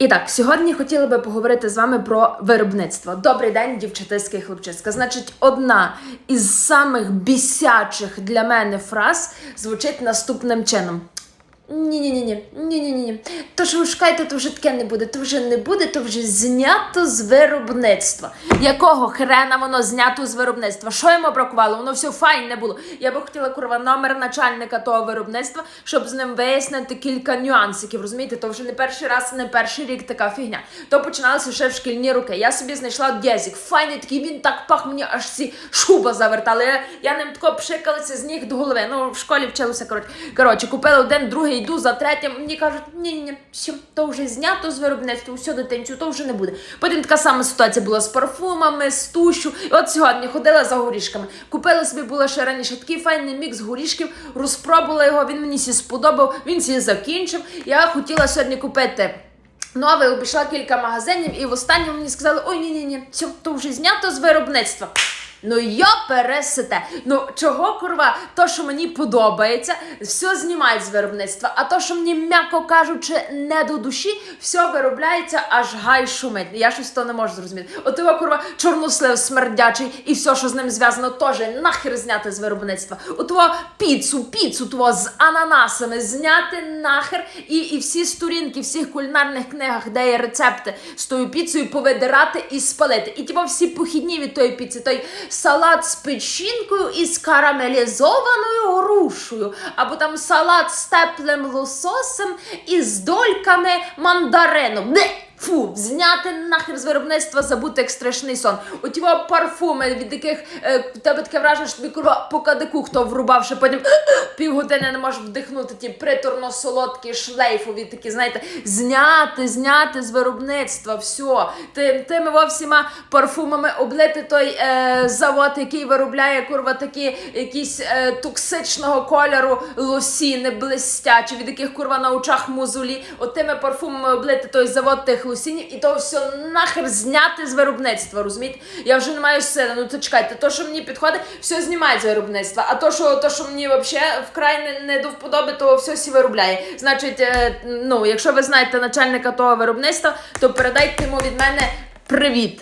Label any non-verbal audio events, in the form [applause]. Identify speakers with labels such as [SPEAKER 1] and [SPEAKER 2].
[SPEAKER 1] І так, сьогодні хотіла би поговорити з вами про виробництво. Добрий день, дівчатиська і хлопчиська. Значить, одна із самих бісячих для мене фраз звучить наступним чином. Ні-ні-ні, ні-ні-ні. То що ви шукаєте, то вже таке не буде, то вже не буде, то вже знято з виробництва. Якого хрена воно знято з виробництва? Що йому бракувало? Воно все файне було. Я би хотіла курва номер начальника того виробництва, щоб з ним вияснити кілька нюансиків. Розумієте, то вже не перший раз, не перший рік така фігня. То починалося ще в шкільні роки. Я собі знайшла дєзік. Файний такий, він так пах мені аж ці шуба завертали. Я, я ним тако пшикалася з ніг до голови. Ну, в школі вчилася коротше. Коротше, купила один, другий, йду за третім. Мені кажуть, ні, ні, ні, все, то вже знято з виробництва, все дитинцю, то вже не буде. Потім така сама ситуація була з парфумами, з тушю. І от сьогодні ходила за горішками. Купила собі була ще раніше такий файний мікс горішків, розпробувала його, він мені сі сподобав, він сі закінчив. Я хотіла сьогодні купити. Нове обійшла кілька магазинів, і в останньому мені сказали: ой, ні, ні, ні, все, то вже знято з виробництва. Ну йо пересите. Ну чого курва? То, що мені подобається, все знімають з виробництва. А то, що мені, м'яко кажучи, не до душі, все виробляється, аж гай шумить. Я щось то не можу зрозуміти. От його курва чорнослив смердячий і все, що з ним зв'язано, теж нахер зняти з виробництва. У того піцу, піцу того з ананасами зняти нахер і, і всі сторінки, всіх кулінарних книгах, де є рецепти з тою піцею, повидирати і спалити. І типу всі похідні від тої піци, той салат з печінкою із карамелізованою грушею, або там салат з теплим лососем і з дольками мандарину. Фу, зняти нахер з виробництва, забути як страшний сон. От його парфуми, від яких е, тебе таке враження, що тобі курва по кадику хто врубав, що потім [gasps] півгодини не можеш вдихнути ті приторно-солодкі шлейфові такі, знаєте, зняти, зняти з виробництва, все. Ти, тими всіма парфумами облити той е, завод, який виробляє курва такі якісь е, токсичного кольору лосіни блистячі, від яких курва на очах мозолі. От тими парфумами облити той завод тих лосінів, і то все нахер зняти з виробництва. Розумієте? Я вже не маю сили. Ну то чекайте, то, що мені підходить, все знімає з виробництва. А то, що то, що мені взагалі вкрай не, не до вподоби, то все сі виробляє. Значить, е, ну, якщо ви знаєте начальника того виробництва, то передайте йому від мене привіт.